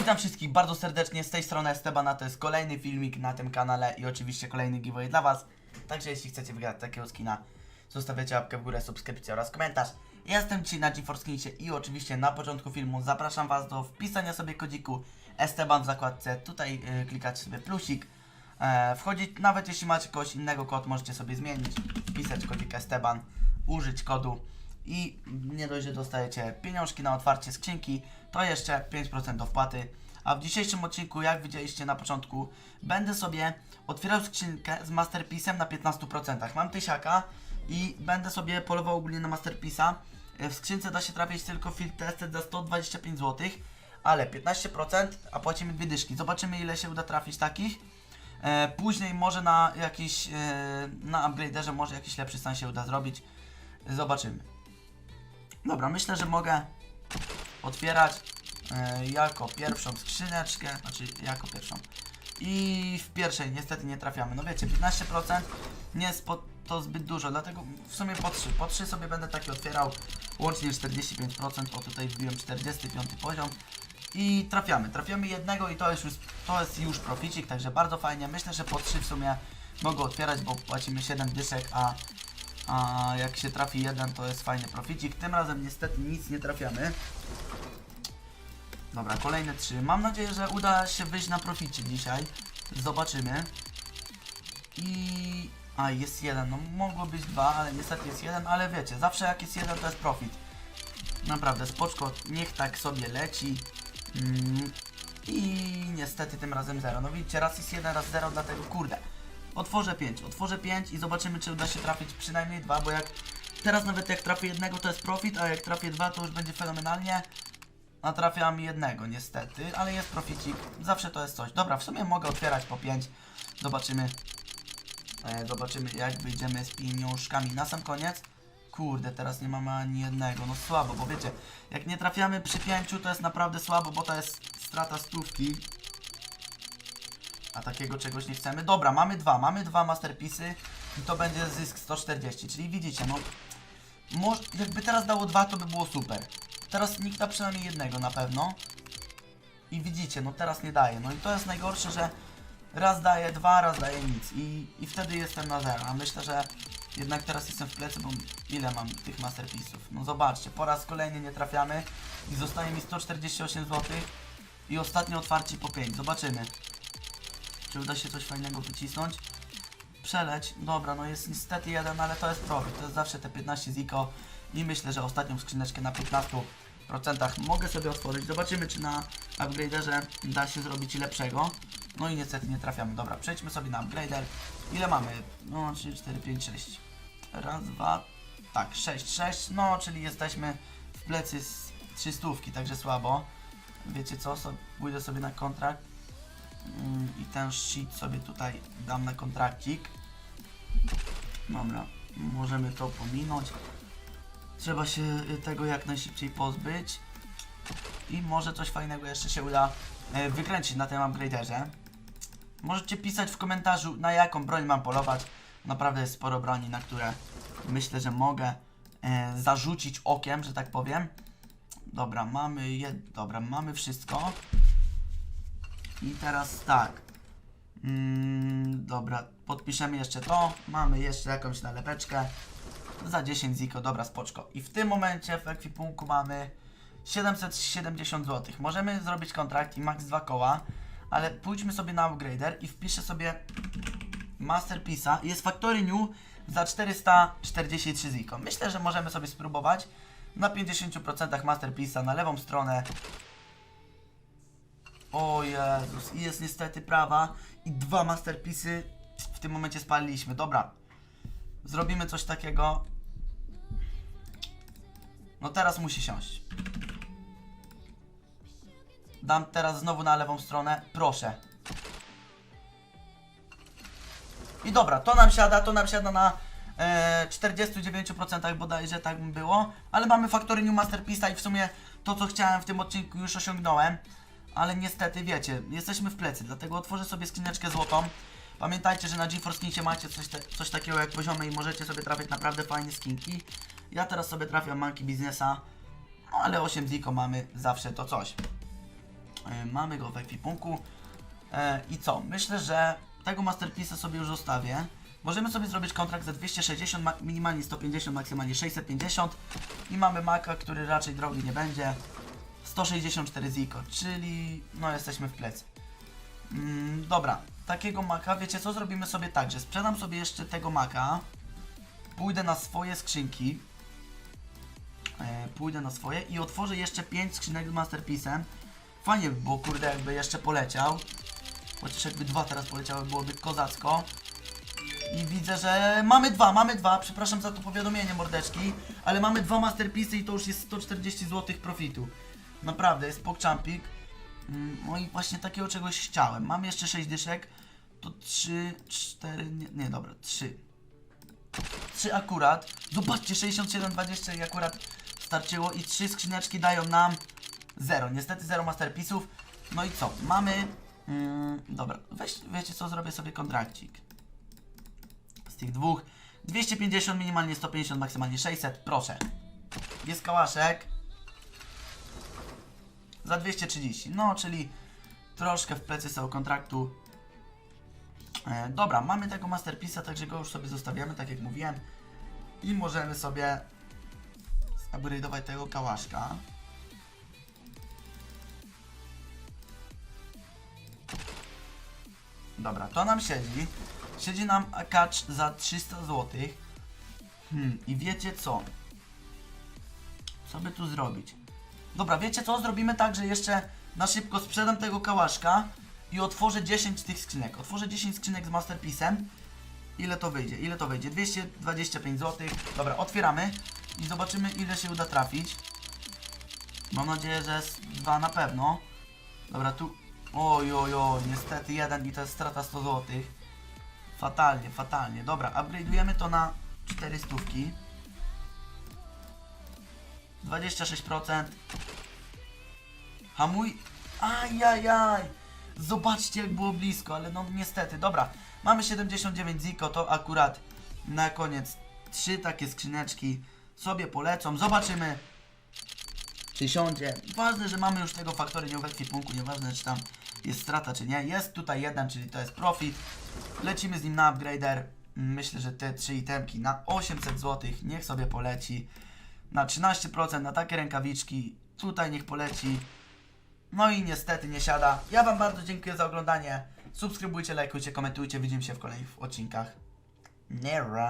Witam wszystkich bardzo serdecznie z tej strony Estebana, to jest kolejny filmik na tym kanale i oczywiście kolejny giveaway dla was. Także jeśli chcecie wygrać takiego skina, zostawiacie łapkę w górę, subskrypcję oraz komentarz. Jestem dzisiaj na GeForce Skinsie i oczywiście na początku filmu zapraszam was do wpisania sobie kodziku Esteban w zakładce. Tutaj y, klikacie sobie plusik. E, wchodzić, nawet jeśli macie kogoś innego kod, możecie sobie zmienić, wpisać kodzik Esteban, użyć kodu i nie dość, że dostajecie pieniążki na otwarcie skrzynki, to jeszcze 5% do wpłaty. A w dzisiejszym odcinku, jak widzieliście na początku, będę sobie otwierał skrzynkę z Masterpiece'em na 15%. Mam tysiaka i będę sobie polował ogólnie na Masterpiece'a. W skrzynce da się trafić tylko field tested za 125 zł, ale 15%, a płacimy dwie dyszki. Zobaczymy ile się uda trafić takich. E, później może na jakiś, e, na upgraderze może jakiś lepszy stan się uda zrobić. Zobaczymy. Dobra, myślę, że mogę otwierać e, jako pierwszą skrzyneczkę, znaczy jako pierwszą. I w pierwszej niestety nie trafiamy. No wiecie, 15% nie jest po, to zbyt dużo, dlatego w sumie po 3. Po 3 sobie będę taki otwierał, łącznie 45%, o tutaj wbiłem 45 poziom. I trafiamy, trafiamy jednego i to jest już, to jest już proficik, także bardzo fajnie. Myślę, że po 3 w sumie mogę otwierać, bo płacimy 7 dyszek, a a jak się trafi jeden, to jest fajny proficik. Tym razem niestety nic nie trafiamy. Dobra, kolejne trzy. Mam nadzieję, że uda się wyjść na proficie dzisiaj. Zobaczymy. I... A, jest jeden. No mogło być dwa, ale niestety jest jeden, ale wiecie, zawsze jak jest jeden, to jest profit. Naprawdę, spoczko, niech tak sobie leci. Mm. I niestety tym razem zero. No widzicie, raz jest jeden, raz zero, dlatego kurde. Otworzę 5, otworzę 5 i zobaczymy, czy uda się trafić przynajmniej dwa, bo jak teraz nawet jak trafię jednego, to jest profit, a jak trafię dwa, to już będzie fenomenalnie. A trafiam jednego, niestety, ale jest proficik, zawsze to jest coś. Dobra, w sumie mogę otwierać po 5. Zobaczymy. E, zobaczymy, jak wyjdziemy z pieniążkami na sam koniec. Kurde, teraz nie mamy ani jednego, no słabo, bo wiecie, jak nie trafiamy przy 5, to jest naprawdę słabo, bo to jest strata stówki. A takiego czegoś nie chcemy. Dobra, mamy dwa, mamy dwa masterpisy i to będzie zysk 140, czyli widzicie, no jakby teraz dało dwa, to by było super. Teraz nikt da przynajmniej jednego na pewno. I widzicie, no teraz nie daje. No i to jest najgorsze, że raz daje dwa, raz daje nic. I, i wtedy jestem na zero. A myślę, że jednak teraz jestem w plecy, bo ile mam tych masterpisów? No zobaczcie, po raz kolejny nie trafiamy i zostaje mi 148 zł. I ostatnie otwarcie po 5. Zobaczymy. Czy uda się coś fajnego wycisnąć? Przeleć. Dobra, no jest niestety jeden, ale to jest profit. To jest zawsze te 15 ziko. I myślę, że ostatnią skrzyneczkę na 15% mogę sobie otworzyć. Zobaczymy, czy na upgraderze da się zrobić lepszego. No i niestety nie trafiamy. Dobra, przejdźmy sobie na upgrader. Ile mamy? No, 3, 4, 5, 6. Raz, dwa, tak, 6, 6. No, czyli jesteśmy w plecy z 300, także słabo. Wiecie co? So, pójdę sobie na kontrakt. I ten sheet sobie tutaj dam na kontrakcik. Dobra, możemy to pominąć. Trzeba się tego jak najszybciej pozbyć. I może coś fajnego jeszcze się uda e, wykręcić na tym upgraderze. Możecie pisać w komentarzu na jaką broń mam polować. Naprawdę jest sporo broni, na które myślę, że mogę e, zarzucić okiem, że tak powiem. Dobra, mamy jed... Dobra, mamy wszystko. I teraz tak. Mm, dobra, podpiszemy jeszcze to. Mamy jeszcze jakąś nalepeczkę. Za 10 ziko, dobra, spoczko. I w tym momencie w ekwipunku mamy 770 zł. Możemy zrobić kontrakt i max 2 koła, ale pójdźmy sobie na upgrader i wpiszę sobie Masterpiece'a. Jest Factory New za 443 ziko. Myślę, że możemy sobie spróbować na 50% Masterpiece'a na lewą stronę. O Jezus, i jest niestety prawa i dwa masterpisy w tym momencie spaliliśmy. Dobra, zrobimy coś takiego. No teraz musi siąść. Dam teraz znowu na lewą stronę, proszę. I dobra, to nam siada, to nam siada na e, 49% bodajże tak było, ale mamy Factory New Masterpiece'a i w sumie to co chciałem w tym odcinku już osiągnąłem. Ale niestety wiecie, jesteśmy w plecy, dlatego otworzę sobie skrzyneczkę złotą. Pamiętajcie, że na GeForce Skincie macie coś, te, coś takiego jak poziomy i możecie sobie trafiać naprawdę fajne skinki. Ja teraz sobie trafiam Monkey Biznesa, no ale 8 ziko mamy zawsze to coś. E, mamy go w ekwipunku. E, I co? Myślę, że tego Masterpiece'a sobie już zostawię. Możemy sobie zrobić kontrakt za 260, ma- minimalnie 150, maksymalnie 650 i mamy Maka, który raczej drogi nie będzie. 164 Ziko, czyli no jesteśmy w plecy. Mm, dobra, takiego Maka, wiecie co? Zrobimy sobie tak, że sprzedam sobie jeszcze tego Maka, pójdę na swoje skrzynki, e, pójdę na swoje i otworzę jeszcze 5 skrzynek z Masterpiece'em. Fajnie by było, kurde, jakby jeszcze poleciał. Chociaż jakby dwa teraz poleciały, byłoby kozacko. I widzę, że mamy dwa, mamy dwa. Przepraszam za to powiadomienie, mordeczki. Ale mamy dwa masterpiece i to już jest 140 zł profitu. Naprawdę, jest pokczampik. Mm, No i właśnie takiego czegoś chciałem. Mam jeszcze 6 dyszek. To 3, 4, nie, nie dobra, 3. 3 akurat. Zobaczcie, 67,20 i akurat starczyło. I 3 skrzyneczki dają nam 0. Niestety 0 masterpiece'ów. No i co? Mamy... Mm, dobra, weź, wiecie co? Zrobię sobie kontrakcik z tych dwóch. 250, minimalnie 150, maksymalnie 600. Proszę. Jest kałaszek. Za 230. No, czyli troszkę w plecy są kontraktu. E, dobra, mamy tego Masterpiece'a, także go już sobie zostawiamy, tak jak mówiłem. I możemy sobie upgrade'ować tego kałaszka. Dobra, to nam siedzi. Siedzi nam akacz za 300 zł. Hmm, i wiecie co? Co by tu zrobić? Dobra, wiecie co? Zrobimy tak, że jeszcze na szybko sprzedam tego kałaszka i otworzę 10 tych skrzynek. Otworzę 10 skrzynek z Masterpiece'em. Ile to wyjdzie? Ile to wyjdzie? 225 zł. Dobra, otwieramy i zobaczymy ile się uda trafić. Mam nadzieję, że z dwa na pewno. Dobra, tu... Oj, oj, oj, niestety jeden i to jest strata 100 zł. Fatalnie, fatalnie. Dobra, upgrade'ujemy to na 400. 26%. Hamuj. Ajajaj. Zobaczcie jak było blisko, ale no niestety. Dobra, mamy 79 ziko, to akurat na koniec trzy takie skrzyneczki sobie polecą. Zobaczymy czy siądzie. Ważne, że mamy już tego faktory nie w ekwipunku, nieważne czy tam jest strata czy nie. Jest tutaj jeden, czyli to jest profit. Lecimy z nim na upgrader. Myślę, że te trzy itemki na 800 zł niech sobie poleci. Na 13% na takie rękawiczki. Tutaj niech poleci. No i niestety nie siada. Ja Wam bardzo dziękuję za oglądanie. Subskrybujcie, lajkujcie, komentujcie. Widzimy się w kolejnych odcinkach. Nera.